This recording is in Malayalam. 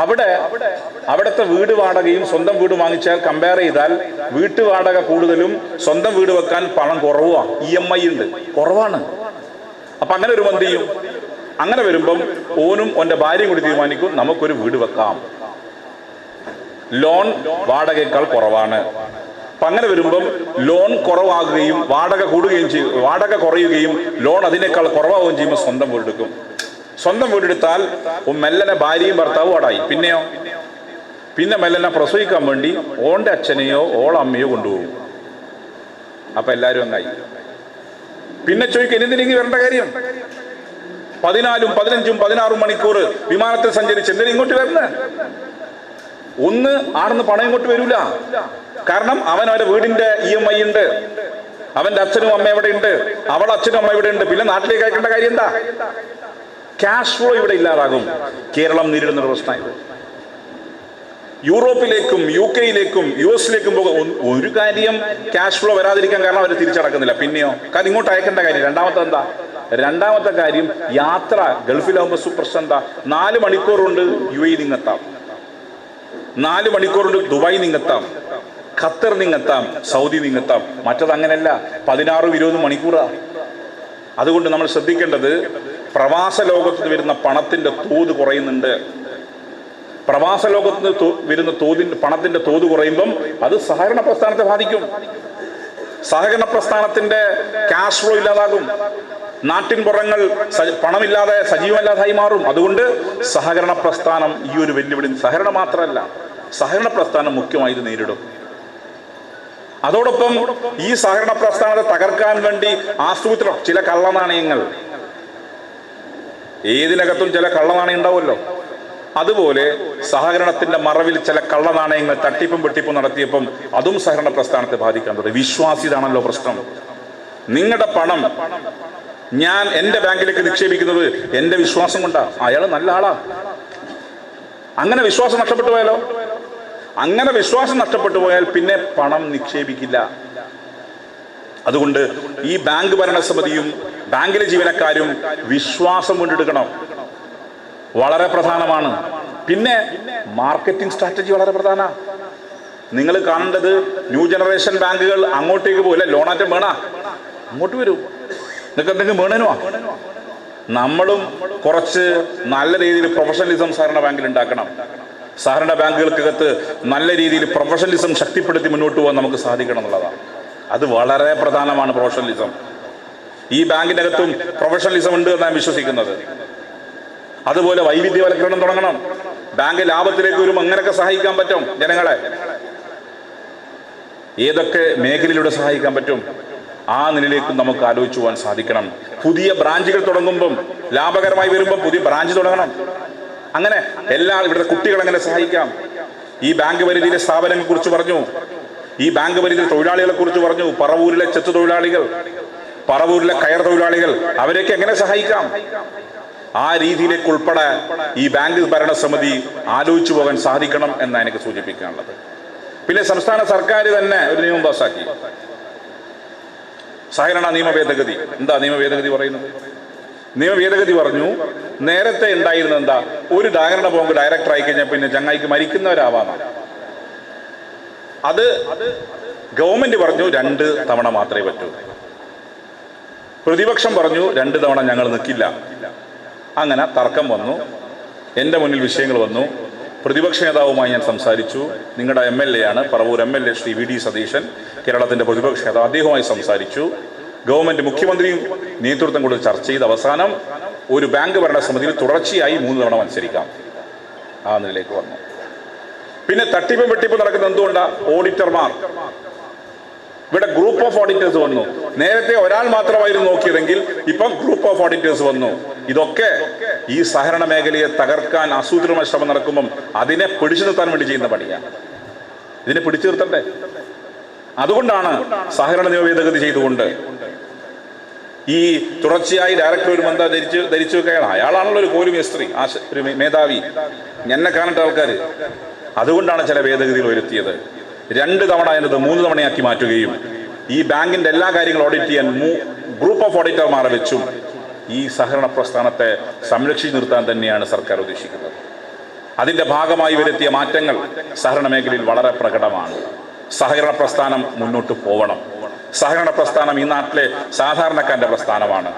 അവിടെ അവിടുത്തെ വീട് വാടകയും സ്വന്തം വീട് വാങ്ങിച്ചാൽ കമ്പയർ ചെയ്താൽ വീട്ടു വാടക കൂടുതലും സ്വന്തം വീട് വെക്കാൻ പണം കുറവാണ് ഇ എം ഐ ഉണ്ട്. കുറവാണ്. അപ്പൊ അങ്ങനെ ഒരു എന്ത് ചെയ്യും? അങ്ങനെ വരുമ്പം ഓനും ഓന്റെ ഭാര്യയും കൂടി തീരുമാനിക്കും നമുക്കൊരു വീട് വെക്കാം. ലോൺ വാടകയേക്കാൾ കുറവാണ്. അപ്പൊ അങ്ങനെ വരുമ്പം ലോൺ കുറവാകുകയും വാടക കൂടുകയും ചെയ്യും വാടക കുറയുകയും ലോൺ അതിനേക്കാൾ കുറവാകുകയും ചെയ്യുമ്പോൾ സ്വന്തം വീടെടുക്കും. സ്വന്തം വീടെടുത്താൽ മെല്ലനെ ഭാര്യയും ഭർത്താവും അടായി പിന്നെയോ? പിന്നെ മെല്ലനെ പ്രസവിക്കാൻ വേണ്ടി ഓന്റെ അച്ഛനെയോ ഓളമ്മയോ കൊണ്ടുപോകും. അപ്പൊ എല്ലാരും അങ്ങായി പിന്നെ ചോദിക്കും എന്തിനെങ്കിൽ വരേണ്ട കാര്യം? പതിനാലും പതിനഞ്ചും പതിനാറും മണിക്കൂർ വിമാനത്തിൽ സഞ്ചരിച്ച് എന്തിനും ഇങ്ങോട്ട് വരുന്നത് ഒന്ന് ആടുന്ന് പണം ഇങ്ങോട്ട് വരൂല. കാരണം അവൻ അവന്റെ വീടിന്റെ ഇ എം ഐ ഉണ്ട്. അവന്റെ അച്ഛനും അമ്മ ഇവിടെ ഉണ്ട്. അവളെ അച്ഛനും അമ്മ ഇവിടെ ഉണ്ട്. പിന്നെ നാട്ടിലേക്ക് അയക്കേണ്ട കാര്യം എന്താ? ക്യാഷ് ഫ്ലോ ഇവിടെ ഇല്ലാതാകും. കേരളം നേരിടുന്ന ഒരു പ്രശ്നമായത് യൂറോപ്പിലേക്കും യു കെയിലേക്കും യു എസിലേക്കും പോകും ഒരു കാര്യം ക്യാഷ് ഫ്ലോ വരാതിരിക്കാൻ കാരണം അവർ തിരിച്ചടക്കുന്നില്ല. പിന്നെയോ? കാരണം ഇങ്ങോട്ട് അയക്കേണ്ട കാര്യം രണ്ടാമത്തെ എന്താ? രണ്ടാമത്തെ കാര്യം യാത്ര. ഗൾഫിലാകുമ്പോൾ സു- പ്രശ്നം എന്താ? നാല് മണിക്കൂർ കൊണ്ട് യു എ നിങ്ങെത്താം. നാല് മണിക്കൂർ കൊണ്ട് ദുബായ് നിങ്ങെത്താം. ഖത്തർ നിങ്ങെത്താം. സൗദി നിങ്ങെത്താം. മറ്റത് അങ്ങനെയല്ല പതിനാറും ഇരുപതും മണിക്കൂറാ. അതുകൊണ്ട് നമ്മൾ ശ്രദ്ധിക്കേണ്ടത് പ്രവാസ ലോകത്ത് വരുന്ന പണത്തിന്റെ തോത് കുറയുന്നുണ്ട്. പ്രവാസ ലോകത്ത് വരുന്ന തോതിന്റെ പണത്തിന്റെ തോത് കുറയുമ്പം അത് സഹകരണ പ്രസ്ഥാനത്തെ ബാധിക്കും. സഹകരണ പ്രസ്ഥാനത്തിന്റെ ക്യാഷ് ഫ്ലോ ഇല്ലാതാകും. നാട്ടിൻ പുറങ്ങൾ പണമില്ലാതെ സജീവമല്ലാതായി മാറും. അതുകൊണ്ട് സഹകരണ പ്രസ്ഥാനം ഈ ഒരു വെല്ലുവിളി സഹകരണം മാത്രമല്ല സഹകരണ പ്രസ്ഥാനം മുഖ്യമായി ഇത് നേരിടും. അതോടൊപ്പം ഈ സഹകരണ പ്രസ്ഥാനത്തെ തകർക്കാൻ വേണ്ടി ആസൂത്രണം ചില കള്ളനാണയങ്ങൾ. ഏതിനകത്തും ചില കള്ളനാണയം ഉണ്ടാവുമല്ലോ. അതുപോലെ സഹകരണത്തിന്റെ മറവിൽ ചില കള്ളനാണയങ്ങൾ തട്ടിപ്പും വെട്ടിപ്പും നടത്തിയപ്പം അതും സഹകരണ പ്രസ്ഥാനത്തെ ബാധിക്കാൻ തുടങ്ങി. വിശ്വാസിതാണല്ലോ പ്രശ്നം. നിങ്ങളുടെ പണം ഞാൻ എന്റെ ബാങ്കിലേക്ക് നിക്ഷേപിക്കുന്നത് എന്റെ വിശ്വാസം കൊണ്ടാ. അയാൾ നല്ല ആളാ. അങ്ങനെ വിശ്വാസം നഷ്ടപ്പെട്ടു പോയാലോ? അങ്ങനെ വിശ്വാസം നഷ്ടപ്പെട്ടു പോയാൽ പിന്നെ പണം നിക്ഷേപിക്കില്ല. അതുകൊണ്ട് ഈ ബാങ്ക് ഭരണസമിതിയും ബാങ്കിലെ ജീവനക്കാരും വിശ്വാസം കൊണ്ടെടുക്കണം. വളരെ പ്രധാനമാണ്. പിന്നെ മാർക്കറ്റിംഗ് സ്ട്രാറ്റജി വളരെ പ്രധാന. നിങ്ങൾ കാണേണ്ടത് ന്യൂ ജനറേഷൻ ബാങ്കുകൾ അങ്ങോട്ടേക്ക് പോകില്ല ലോണാറ്റം വേണ? അങ്ങോട്ട് വരൂ. നിങ്ങൾക്ക് എന്തെങ്കിലും വേണനോ നമ്മളും കുറച്ച് നല്ല രീതിയിൽ പ്രൊഫഷണലിസം സഹകരണ ബാങ്കിൽ ഉണ്ടാക്കണം. സഹകരണ ബാങ്കുകൾക്കകത്ത് നല്ല രീതിയിൽ പ്രൊഫഷണലിസം ശക്തിപ്പെടുത്തി മുന്നോട്ട് പോകാൻ നമുക്ക് സാധിക്കണം എന്നുള്ളതാണ്. അത് വളരെ പ്രധാനമാണ് പ്രൊഫഷണലിസം ഈ ബാങ്കിനകത്തും പ്രൊഫഷണലിസം ഉണ്ട് എന്നാണ് വിശ്വസിക്കുന്നത്. അതുപോലെ വൈവിധ്യവൽക്കരണം തുടങ്ങണം. ബാങ്ക് ലാഭത്തിലേക്ക് വരും അങ്ങനെയൊക്കെ സഹായിക്കാൻ പറ്റും ജനങ്ങളെ. ഏതൊക്കെ മേഖലയിലൂടെ സഹായിക്കാൻ പറ്റും? ആ നിലയിലേക്കും നമുക്ക് ആലോചിച്ചു പോകാൻ സാധിക്കണം. പുതിയ ബ്രാഞ്ചുകൾ തുടങ്ങുമ്പം ലാഭകരമായി വരുമ്പോൾ പുതിയ ബ്രാഞ്ച് തുടങ്ങണം. അങ്ങനെ എല്ലാ ഇവിടുത്തെ കുട്ടികൾ അങ്ങനെ സഹായിക്കാം? ഈ ബാങ്ക് പരിധിയിലെ സ്ഥാപനങ്ങളെ കുറിച്ച് പറഞ്ഞു. ഈ ബാങ്ക് പരിധിയിലെ തൊഴിലാളികളെ കുറിച്ച് പറഞ്ഞു. പറവൂരിലെ ചെത്തു തൊഴിലാളികൾ. പറവൂരിലെ കയർ തൊഴിലാളികൾ അവരെയൊക്കെ എങ്ങനെ സഹായിക്കാം? ആ രീതിയിലേക്ക് ഉൾപ്പെടെ ഈ ബാങ്ക് ഭരണസമിതി ആലോചിച്ചു പോകാൻ സാധിക്കണം എന്നാണ് എനിക്ക് സൂചിപ്പിക്കാനുള്ളത്. പിന്നെ സംസ്ഥാന സർക്കാർ തന്നെ ഒരു നിയമം പാസാക്കി. സഹകരണ നിയമ ഭേദഗതി എന്താ നിയമ ഭേദഗതി പറയുന്നത്? നിയമ ഭേദഗതി പറഞ്ഞു നേരത്തെ ഉണ്ടായിരുന്ന എന്താ ഒരു ധാരണ പോകുമ്പോൾ ഡയറക്ടർ ആയി കഴിഞ്ഞാൽ പിന്നെ ചങ്ങായിക്ക് മരിക്കുന്നവരാവാം. അത് ഗവൺമെന്റ് പറഞ്ഞു രണ്ട് തവണ മാത്രമേ പറ്റൂ. പ്രതിപക്ഷം പറഞ്ഞു രണ്ട് തവണ ഞങ്ങൾ നിൽക്കില്ല അങ്ങനെ തർക്കം വന്നു. എന്റെ മുന്നിൽ വിഷയങ്ങൾ വന്നു. പ്രതിപക്ഷ നേതാവുമായി ഞാൻ സംസാരിച്ചു. നിങ്ങളുടെ എം എൽ എ ആണ്. Paravur M L A Shri V D Satheesan കേരളത്തിന്റെ പ്രതിപക്ഷ നേതാവ് അദ്ദേഹവുമായി സംസാരിച്ചു. ഗവൺമെന്റ് മുഖ്യമന്ത്രിയും നേതൃത്വം കൊണ്ട് ചർച്ച ചെയ്ത് അവസാനം ഒരു ബാങ്ക് ഭരണസമിതിയിൽ തുടർച്ചയായി മൂന്ന് തവണ മത്സരിക്കാം. ആ നിലയിലേക്ക് വന്നു. പിന്നെ തട്ടിപ്പും വെട്ടിപ്പും നടക്കുന്ന എന്തുകൊണ്ടാണ് ഓഡിറ്റർമാർ. ഇവിടെ ഗ്രൂപ്പ് ഓഫ് ഓഡിറ്റേഴ്സ് വന്നു. നേരത്തെ ഒരാൾ മാത്രമായിരുന്നു നോക്കിയതെങ്കിൽ ഇപ്പം ഗ്രൂപ്പ് ഓഫ് ഓഡിറ്റേഴ്സ് വന്നു. ഇതൊക്കെ ഈ സഹകരണ മേഖലയെ തകർക്കാൻ ആസൂത്രണ ശ്രമം നടക്കുമ്പം അതിനെ പിടിച്ചു നിർത്താൻ വേണ്ടി ചെയ്യുന്ന പണിയാണ്. ഇതിനെ പിടിച്ചു നിർത്തണ്ടേ? അതുകൊണ്ടാണ് സഹകരണ നിയമ ഭേദഗതി ചെയ്തുകൊണ്ട് ഈ തുടർച്ചയായി ഡയറക്ടർ ഒരു എന്താ ധരിച്ച് ധരിച്ചു വെക്കുകയാണ് അയാളാണല്ലോ ഒരു കോലു മേസ്ത്രി ആശ ഒരു മേധാവി. എന്നെ കാണേണ്ട ആൾക്കാർ അതുകൊണ്ടാണ് ചില ഭേദഗതികൾ വരുത്തിയത് രണ്ട് തവണ എന്നത് മൂന്ന് തവണയാക്കി മാറ്റുകയും ഈ ബാങ്കിന്റെ എല്ലാ കാര്യങ്ങളും ഓഡിറ്റ് ചെയ്യാൻ ഗ്രൂപ്പ് ഓഫ് ഓഡിറ്റർമാരെ വെച്ചും ഈ സഹകരണ പ്രസ്ഥാനത്തെ സംരക്ഷിച്ചു നിർത്താൻ തന്നെയാണ് സർക്കാർ ഉദ്ദേശിക്കുന്നത്. അതിന്റെ ഭാഗമായി വരുത്തിയ മാറ്റങ്ങൾ സഹകരണ മേഖലയിൽ വളരെ പ്രകടമാണ്. സഹകരണ പ്രസ്ഥാനം മുന്നോട്ട് പോവണം. സഹകരണ പ്രസ്ഥാനം ഈ നാട്ടിലെ സാധാരണക്കാരന്റെ പ്രസ്ഥാനമാണ്.